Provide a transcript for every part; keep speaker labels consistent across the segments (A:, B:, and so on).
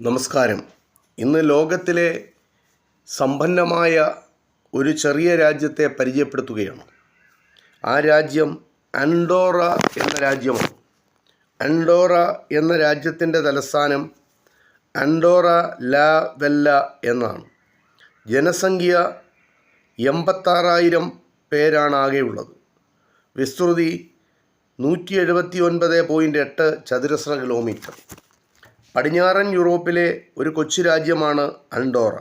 A: നമസ്കാരം. ഇന്ന് ലോകത്തിലെ സമ്പന്നമായ ഒരു ചെറിയ രാജ്യത്തെ പരിചയപ്പെടുത്തുകയാണ്. ആ രാജ്യം അൻഡോറ എന്ന രാജ്യമാണ്. അൻഡോറ എന്ന രാജ്യത്തിന്റെ തലസ്ഥാനം അൻഡോറ ലാ വെല്ല എന്നാണ്. ജനസംഖ്യ എൺപത്താറായിരം പേരാണ് ആകെയുള്ളത്. വിസ്തൃതി നൂറ്റി എഴുപത്തി ഒൻപത് പോയിന്റ് എട്ട് ചതുരശ്ര കിലോമീറ്റർ പടിഞ്ഞാറൻ യൂറോപ്പിലെ ഒരു കൊച്ചു രാജ്യമാണ് അൻഡോറ.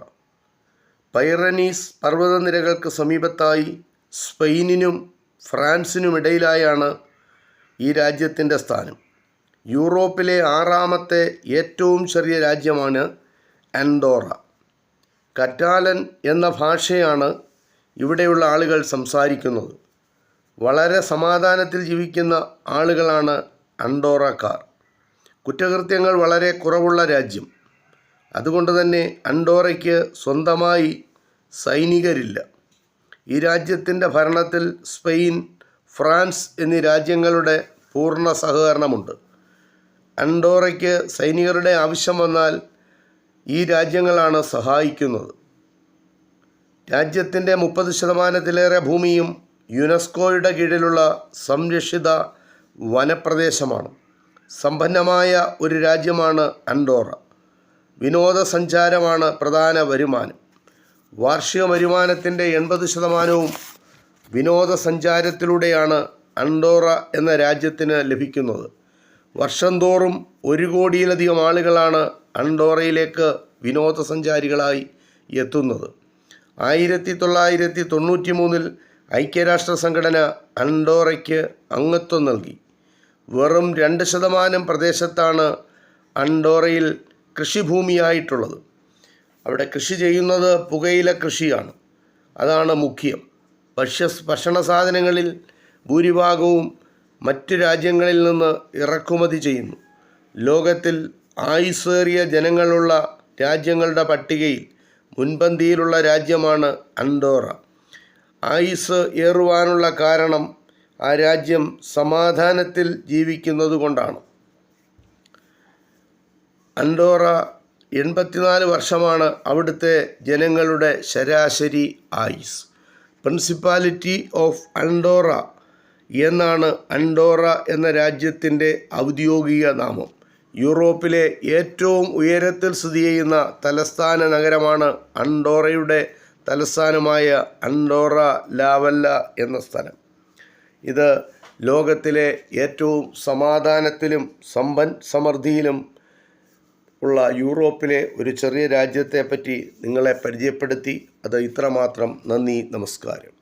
A: പൈറനീസ് പർവതനിരകൾക്ക് സമീപത്തായി സ്പെയിനിനും ഫ്രാൻസിനുമിടയിലായാണ് ഈ രാജ്യത്തിന്റെ സ്ഥാനം. യൂറോപ്പിലെ ആറാമത്തെ ഏറ്റവും ചെറിയ രാജ്യമാണ് അൻഡോറ. കറ്റാലൻ എന്ന ഭാഷയാണ് ഇവിടെയുള്ള ആളുകൾ സംസാരിക്കുന്നത്. വളരെ സമാധാനത്തിൽ ജീവിക്കുന്ന ആളുകളാണ് അൻഡോറക്കാർ. കുറ്റകൃത്യങ്ങൾ വളരെ കുറവുള്ള രാജ്യം. അതുകൊണ്ട് തന്നെ അണ്ടോറയ്ക്ക് സ്വന്തമായി സൈനികരില്ല. ഈ രാജ്യത്തിന്റെ ഭരണത്തിൽ സ്പെയിൻ ഫ്രാൻസ് എന്നീ രാജ്യങ്ങളുടെ പൂർണ സഹകരണമുണ്ട്. അണ്ടോറയ്ക്ക് സൈനികരുടെ ആവശ്യം വന്നാൽ ഈ രാജ്യങ്ങളാണ് സഹായിക്കുന്നത്. രാജ്യത്തിന്റെ മുപ്പത് ശതമാനത്തിലേറെ ഭൂമിയും യുനെസ്കോയുടെ കീഴിലുള്ള സംരക്ഷിത വനപ്രദേശമാണ്. സമ്പന്നമായ ഒരു രാജ്യമാണ് അൻഡോറ. വിനോദസഞ്ചാരമാണ് പ്രധാന വരുമാനം. വാർഷിക വരുമാനത്തിന്റെ എൺപത് ശതമാനവും വിനോദസഞ്ചാരത്തിലൂടെയാണ് അൻഡോറ എന്ന രാജ്യത്തിന് ലഭിക്കുന്നത്. വർഷം തോറും ഒരു കോടിയിലധികം ആളുകളാണ് അൻഡോറയിലേക്ക് വിനോദസഞ്ചാരികളായി എത്തുന്നത്. ആയിരത്തി തൊള്ളായിരത്തി തൊണ്ണൂറ്റി മൂന്നിൽ ഐക്യരാഷ്ട്ര സംഘടന അൻഡോറയ്ക്ക് അംഗത്വം നൽകി. വെറും രണ്ട് ശതമാനം പ്രദേശത്താണ് അണ്ടോറയിൽ കൃഷിഭൂമിയായിട്ടുള്ളത്. അവിടെ കൃഷി ചെയ്യുന്നത് പുകയില കൃഷിയാണ്. അതാണ് മുഖ്യം. ഭക്ഷ്യ ഭക്ഷണ സാധനങ്ങളിൽ ഭൂരിഭാഗവും മറ്റ് രാജ്യങ്ങളിൽ നിന്ന് ഇറക്കുമതി ചെയ്യുന്നു. ലോകത്തിൽ ആയുസേറിയ ജനങ്ങളുള്ള രാജ്യങ്ങളുടെ പട്ടികയിൽ മുൻപന്തിയിലുള്ള രാജ്യമാണ് അൻഡോറ ആയുസ് ഏറുവാനുള്ള കാരണം ആ രാജ്യം സമാധാനത്തിൽ ജീവിക്കുന്നത് കൊണ്ടാണ്. അൻഡോറ എൺപത്തിനാല് വർഷമാണ് അവിടുത്തെ ജനങ്ങളുടെ ശരാശരി ആയുസ്. പ്രിൻസിപ്പാലിറ്റി ഓഫ് അൻഡോറ എന്നാണ് അൻഡോറ എന്ന രാജ്യത്തിന്റെ ഔദ്യോഗിക നാമം. യൂറോപ്പിലെ ഏറ്റവും ഉയരത്തിൽ സ്ഥിതി ചെയ്യുന്ന തലസ്ഥാന നഗരമാണ് അൻഡോറയുടെ തലസ്ഥാനമായ അൻഡോറ ലാവല്ല എന്ന സ്ഥലം. ഇത് ലോകത്തിലെ ഏറ്റവും സമാധാനത്തിലും സമ്പൻ സമൃദ്ധിയിലും ഉള്ള യൂറോപ്പിലെ ഒരു ചെറിയ രാജ്യത്തെപ്പറ്റി നിങ്ങളെ പരിചയപ്പെടുത്തി അത് ഇത്രമാത്രം. നന്ദി നമസ്കാരം.